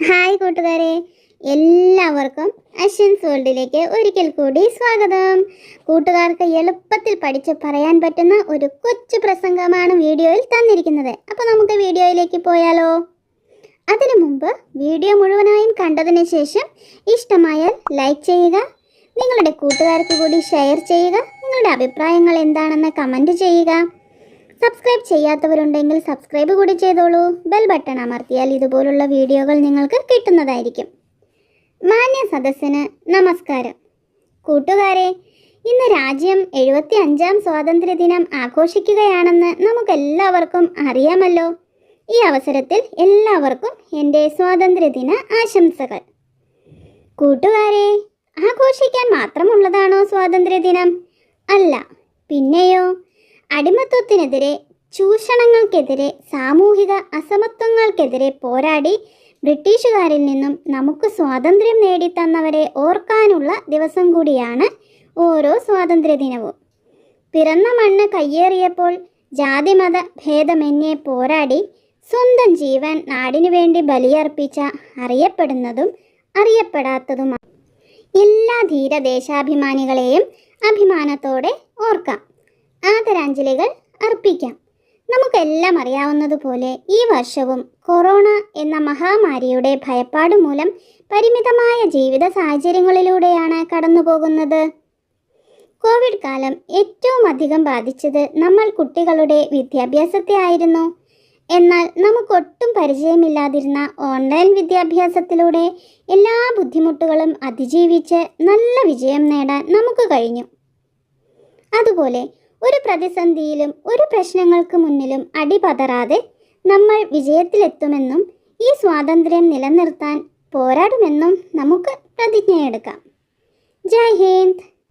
Hi കൂട്ടുകാരെ. എല്ലാവർക്കും അഷ്യൻസ് വേൾഡിലേക്ക് ഒരിക്കൽ കൂടി സ്വാഗതം. കൂട്ടുകാർക്ക് എളുപ്പത്തിൽ പഠിച്ച് പറയാൻ പറ്റുന്ന ഒരു കൊച്ചു പ്രസംഗമാണ് വീഡിയോയിൽ തന്നിരിക്കുന്നത്. അപ്പോൾ നമുക്ക് വീഡിയോയിലേക്ക് പോയാലോ? അതിനു മുമ്പ് വീഡിയോ മുഴുവനായും കണ്ടതിന് ശേഷം ഇഷ്ടമായാൽ ലൈക്ക് ചെയ്യുക നിങ്ങളുടെ കൂട്ടുകാർക്ക് കൂടി ഷെയർ ചെയ്യുക നിങ്ങളുടെ അഭിപ്രായങ്ങൾ എന്താണെന്ന് കമന്റ് ചെയ്യുക. സബ്സ്ക്രൈബ് ചെയ്യാത്തവരുണ്ടെങ്കിൽ സബ്സ്ക്രൈബ് കൂടി ചെയ്തോളൂ. ബെൽ ബട്ടൺ അമർത്തിയാൽ ഇതുപോലുള്ള വീഡിയോകൾ നിങ്ങൾക്ക് കിട്ടുന്നതായിരിക്കും. മാന്യ സദസ്സിന് നമസ്കാരം. കൂട്ടുകാരെ ഇന്ന് രാജ്യം എഴുപത്തി അഞ്ചാം സ്വാതന്ത്ര്യദിനം ആഘോഷിക്കുകയാണെന്ന് നമുക്കെല്ലാവർക്കും അറിയാമല്ലോ. ഈ അവസരത്തിൽ എല്ലാവർക്കും എന്റെ സ്വാതന്ത്ര്യദിന ആശംസകൾ. കൂട്ടുകാരെ ആഘോഷിക്കാൻ മാത്രമുള്ളതാണോ സ്വാതന്ത്ര്യദിനം? അല്ല. പിന്നെയോ അടിമത്വത്തിനെതിരെ ചൂഷണങ്ങൾക്കെതിരെ സാമൂഹിക അസമത്വങ്ങൾക്കെതിരെ പോരാടി ബ്രിട്ടീഷുകാരിൽ നിന്നും നമുക്ക് സ്വാതന്ത്ര്യം നേടിത്തന്നവരെ ഓർക്കാനുള്ള ദിവസം കൂടിയാണ് ഓരോ സ്വാതന്ത്ര്യ ദിനവും പിറന്ന മണ്ണ് കയ്യേറിയപ്പോൾ ജാതിമത ഭേദമന്യേ പോരാടി സ്വന്തം ജീവൻ നാടിനു വേണ്ടി ബലിയർപ്പിച്ച അറിയപ്പെടുന്നതും അറിയപ്പെടാത്തതുമാണ്. എല്ലാ ധീരദേശാഭിമാനികളെയും അഭിമാനത്തോടെ ഓർക്കാം ആദരാഞ്ജലികൾ അർപ്പിക്കാം. നമുക്കെല്ലാം അറിയാവുന്നതുപോലെ ഈ വർഷവും കൊറോണ എന്ന മഹാമാരിയുടെ ഭയപ്പാട് മൂലം പരിമിതമായ ജീവിത സാഹചര്യങ്ങളിലൂടെയാണ് കടന്നുപോകുന്നത്. കോവിഡ് കാലം ഏറ്റവും അധികം ബാധിച്ചത് നമ്മൾ കുട്ടികളുടെ വിദ്യാഭ്യാസത്തെ ആയിരുന്നു. എന്നാൽ നമുക്കൊട്ടും പരിചയമില്ലാതിരുന്ന ഓൺലൈൻ വിദ്യാഭ്യാസത്തിലൂടെ എല്ലാ ബുദ്ധിമുട്ടുകളും അതിജീവിച്ച് നല്ല വിജയം നേടാൻ നമുക്ക് കഴിഞ്ഞു. അതുപോലെ ഒരു പ്രതിസന്ധിയിലും ഒരു പ്രശ്നങ്ങൾക്ക് മുന്നിലും അടിപതറാതെ നമ്മൾ വിജയത്തിലെത്തുമെന്നും ഈ സ്വാതന്ത്ര്യം നിലനിർത്താൻ പോരാടുമെന്നും നമുക്ക് പ്രതിജ്ഞയെടുക്കാം. ജയ് ഹിന്ദ്.